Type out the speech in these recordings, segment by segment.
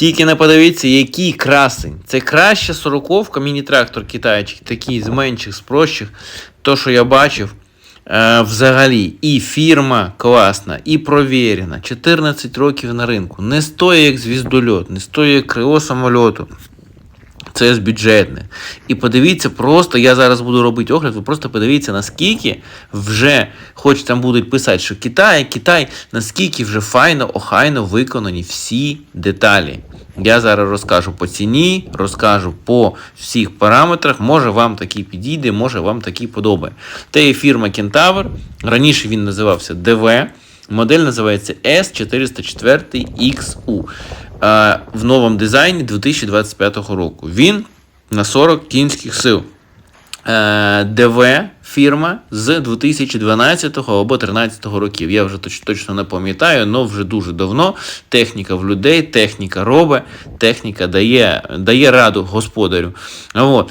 Тільки не подивіться, який красень. Це краща сороковка, міні-трактор китайчик, такий з менших, з прощих. То, що я бачив. Е, взагалі, і фірма класна, і провірена. 14 років на ринку. Не стоїть як звіздольот, не стоїть як крило самольоту. Це з бюджетне. І подивіться, просто я зараз буду робити огляд, ви просто подивіться, наскільки вже, хоч там будуть писати, що Китай, Китай, наскільки вже файно, охайно виконані всі деталі. Я зараз розкажу по ціні, розкажу по всіх параметрах. Може вам такий підійде, може вам такий подобає. Це є фірма Kentaur. Раніше він називався DV. Модель називається S404XU. Е, В новому дизайні 2025 року. Він на 40 кінських сил. Е, ДВ фірма з 2012 або 2013 років. Я вже точно не пам'ятаю, але вже дуже давно. Техніка в людей, техніка робить, техніка дає, дає раду господарю. От.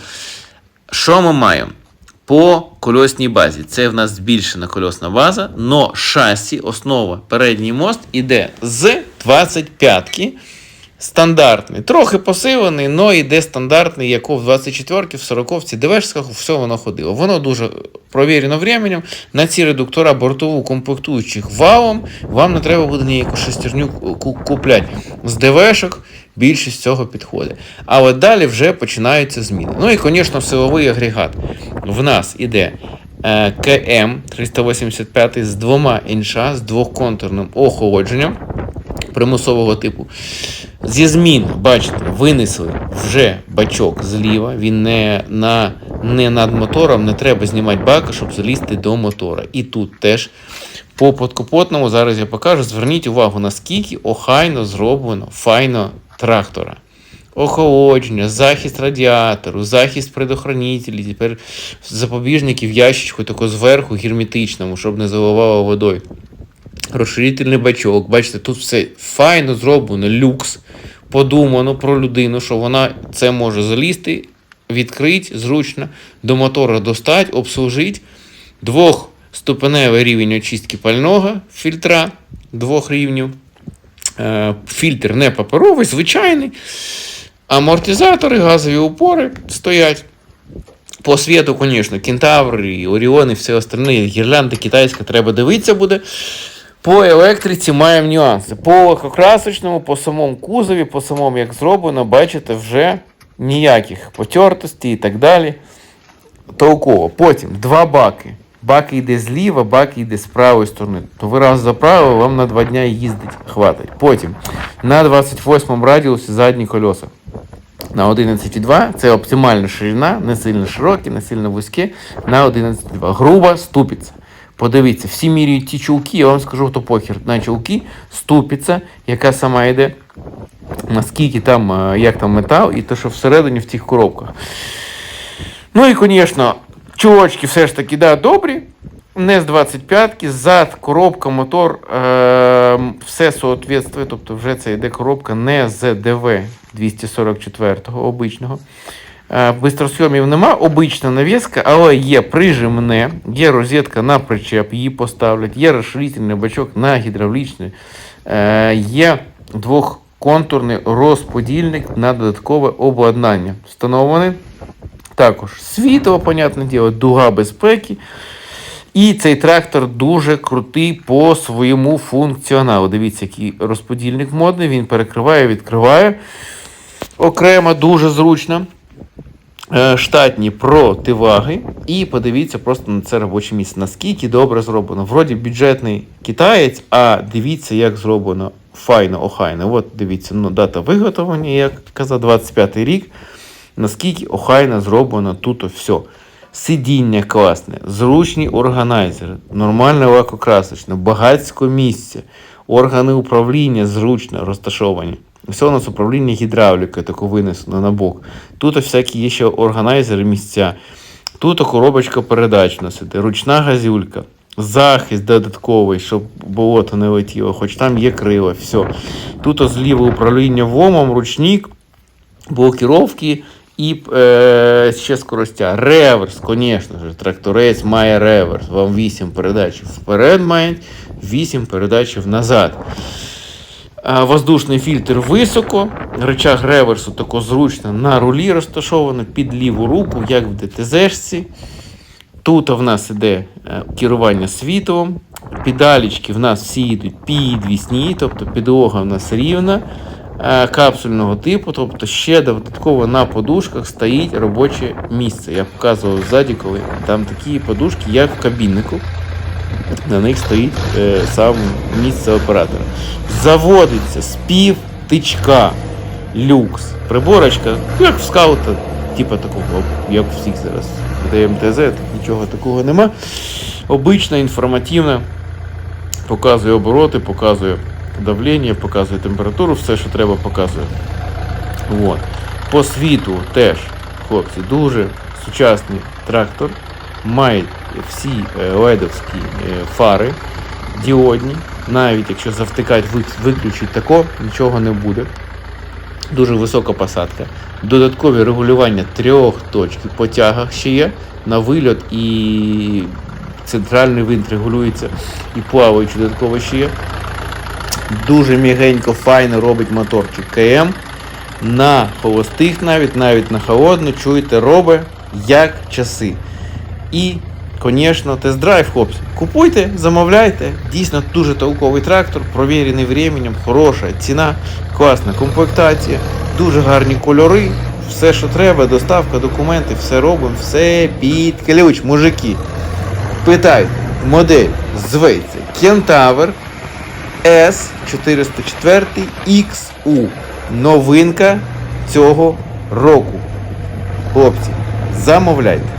Що ми маємо? По кольосній базі. Це в нас збільшена кольосна база, но шасі, основа, передній мост іде з 25-ки. Стандартний. Трохи посилений, але йде стандартний, як в 24-ки, в 40-ці, ДВшках, все воно ходило. Воно дуже провірено временем. На ці редуктора бортову комплектуючих валом, вам не треба буде ніяку шестерню купляти. З ДВшок більшість цього підходить. Але далі вже починаються зміни. Ну і, звісно, силовий агрегат. В нас іде е, КМ 385 з двома інша, з двохконтурним охолодженням примусового типу. Зі змін, бачите, винесли вже бачок зліва. Він не, на, не над мотором, не треба знімати бака, щоб залізти до мотора. І тут теж по подкапотному, зараз я покажу. Зверніть увагу, наскільки охайно зроблено файно трактора. Охолодження, захист радіатору, захист предохранителів, тепер запобіжники в ящичку тако зверху герметичному, щоб не заливало водою розширительний бачок. Бачите, тут все файно зроблено, люкс. Подумано про людину, що вона це може залізти, відкрити зручно, до мотора достати, обслужити. Двохступеневий рівень очистки пального фільтра двох рівнів. Е, Фільтр не паперовий, звичайний. Амортизатори, газові упори стоять. По світу, звісно, кентавр, і Оріон і все остальне, гірлянда китайська треба дивитися буде. По електриці маємо нюанси. По лакокрасочному, по самому кузові, по самому як зроблено, бачите, вже ніяких потертостей і так далі. Толково. Потім два баки. Бак йде зліва, бак йде з правої сторони. То ви раз заправили, вам на два дня їздить, хватить. Потім на 28 радіусі задні колеса. На 11,2 це оптимальна ширина, не сильно широкі, не сильно вузькі, на 11,2. Груба ступиця. Подивіться, всі міряють ті чулки, я вам скажу, то похер. На чулки ступиця, яка сама йде, наскільки там, е, як там метал, і те, що всередині в тих коробках. Ну і, звісно, чулочки все ж таки да, добрі. Не з 25-ки, зад, коробка, мотор, е, все соответствує, тобто вже це йде коробка не з ДВ 244-го обичного. Е, Бистросйомів нема, обична навіска, але є прижимне, є розетка на причеп, її поставлять, є розширительний бачок на гідравлічний, е, є двохконтурний розподільник на додаткове обладнання. Встановлений також світло, понятне діло, дуга безпеки. І цей трактор дуже крутий по своєму функціоналу. Дивіться, який розподільник модний, він перекриває, відкриває. Окремо, дуже зручно. Е, Штатні противаги. І подивіться просто на це робоче місце. Наскільки добре зроблено. Вроді бюджетний китаєць, а дивіться, як зроблено файно, охайно. От дивіться, ну, дата виготовлення, як казав, 25 рік. Наскільки охайно зроблено тут все. Сидіння класне, зручні органайзери, нормальне лакокрасочне, багатське місце, органи управління зручно розташовані. Все у нас управління гідравлікою тако винесено на бок. Тут ось всякі є ще органайзери місця. Тут коробочка передач іде, ручна газюлька, захист додатковий, щоб болото не летіло, хоч там є крила, все. Тут ось зліва управління ВОМом, ручник, блокіровки і е, ще скоростя. Реверс, звісно ж, тракторець має реверс. Вам 8 передач вперед має, 8 передач назад. А, Воздушний фільтр високо, Рычаг реверсу тако зручно на рулі розташовано під ліву руку, як в ДТЗшці. Тут в нас іде е, керування світлом. Педалічки в нас всі йдуть підвісні, тобто підлога в нас рівна, е, капсульного типу, тобто ще додатково на подушках стоїть робоче місце. Я показував ззаді, коли там такі подушки, як в кабіннику. На них стоїть е, сам місце оператора. Заводиться з пів тичка люкс. Приборочка, як в скаута, типу такого, як у всіх зараз. ДМТЗ, тут нічого такого нема. Обична, інформативна. Показує обороти, показує давлення, показує температуру, все, що треба, показує. От. По світу теж, хлопці, дуже сучасний трактор. Має всі е, ледовські е, фари діодні. Навіть якщо завтикати, вик- виключити тако, нічого не буде. Дуже висока посадка. Додаткові регулювання трьох точок по тягах ще є на вильот і центральний винт регулюється і плаваючи додатково ще є. Дуже мігенько, файно робить моторчик КМ. На холостих навіть, навіть на холодну, чуєте, робить як часи. І, звісно, тест-драйв, хлопці. Купуйте, замовляйте. Дійсно дуже толковий трактор, провірений временем, хороша ціна, класна комплектація, дуже гарні кольори. Все, що треба, доставка, документи, все робимо, все під ключ, мужики. Питайте, модель зветься Кентавр S404 XU. Новинка цього року. Хлопці, замовляйте.